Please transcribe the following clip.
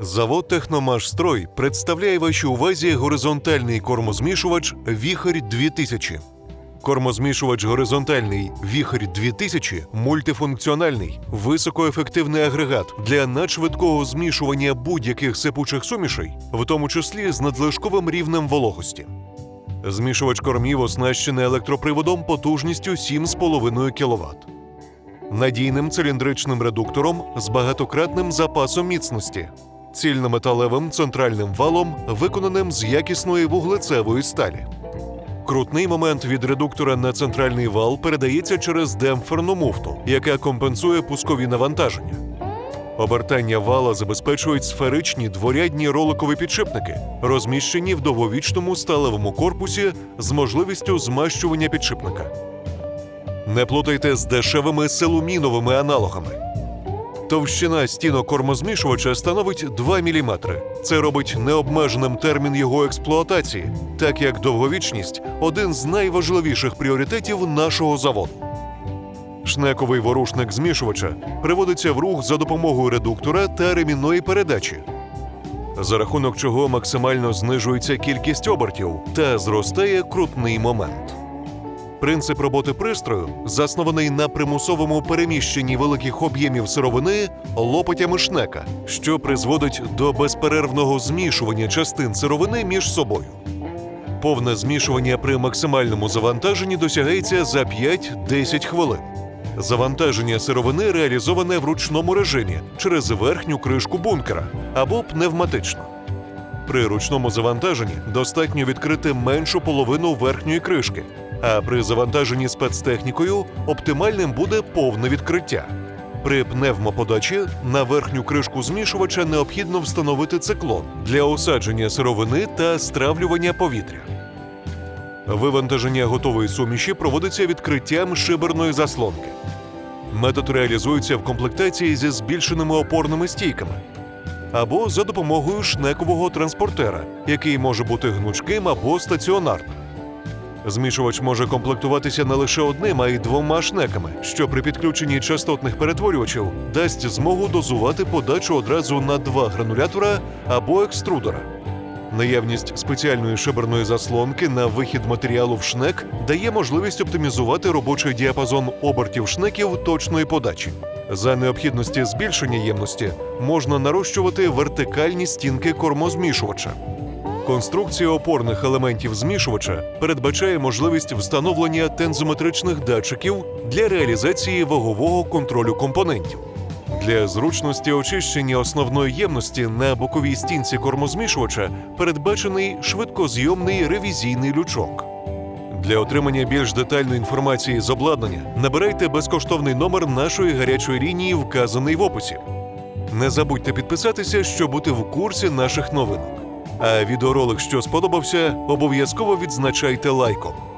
Завод Техномашстрой представляє вашій увазі горизонтальний кормозмішувач Віхарь 2000. Кормозмішувач горизонтальний Віхарь 2000 мультифункціональний, високоефективний агрегат для надшвидкого змішування будь-яких сипучих сумішей, в тому числі з надлишковим рівнем вологості. Змішувач кормів оснащений електроприводом потужністю 7,5 кВт. Надійним циліндричним редуктором з багатократним запасом міцності, цільнометалевим центральним валом, виконаним з якісної вуглецевої сталі. Крутний момент від редуктора на центральний вал передається через демпферну муфту, яка компенсує пускові навантаження. Обертання вала забезпечують сферичні дворядні роликові підшипники, розміщені в довговічному сталевому корпусі з можливістю змащування підшипника. Не плутайте з дешевими силуміновими аналогами. Товщина стінок кормозмішувача становить 2 мм. Це робить необмеженим термін його експлуатації, так як довговічність один з найважливіших пріоритетів нашого заводу. Шнековий ворушник змішувача приводиться в рух за допомогою редуктора та ремінної передачі, за рахунок чого максимально знижується кількість обертів та зростає крутний момент. Принцип роботи пристрою заснований на примусовому переміщенні великих об'ємів сировини лопатями шнека, що призводить до безперервного змішування частин сировини між собою. Повне змішування при максимальному завантаженні досягається за 5-10 хвилин. Завантаження сировини реалізоване в ручному режимі через верхню кришку бункера або пневматично. При ручному завантаженні достатньо відкрити меншу половину верхньої кришки, а при завантаженні спецтехнікою оптимальним буде повне відкриття. При пневмоподачі на верхню кришку змішувача необхідно встановити циклон для осадження сировини та стравлювання повітря. Вивантаження готової суміші проводиться відкриттям шиберної заслонки. Метод реалізується в комплектації зі збільшеними опорними стійками або за допомогою шнекового транспортера, який може бути гнучким або стаціонарним. Змішувач може комплектуватися не лише одним, а й двома шнеками, що при підключенні частотних перетворювачів дасть змогу дозувати подачу одразу на два гранулятора або екструдера. Наявність спеціальної шиберної заслонки на вихід матеріалу в шнек дає можливість оптимізувати робочий діапазон обертів шнеків точної подачі. За необхідності збільшення ємності можна нарощувати вертикальні стінки кормозмішувача. Конструкція опорних елементів змішувача передбачає можливість встановлення тензометричних датчиків для реалізації вагового контролю компонентів. Для зручності очищення основної ємності на боковій стінці кормозмішувача передбачений швидкозйомний ревізійний лючок. Для отримання більш детальної інформації з обладнання набирайте безкоштовний номер нашої гарячої лінії, вказаний в описі. Не забудьте підписатися, щоб бути в курсі наших новинок. А відеоролик, що сподобався, обов'язково відзначайте лайком.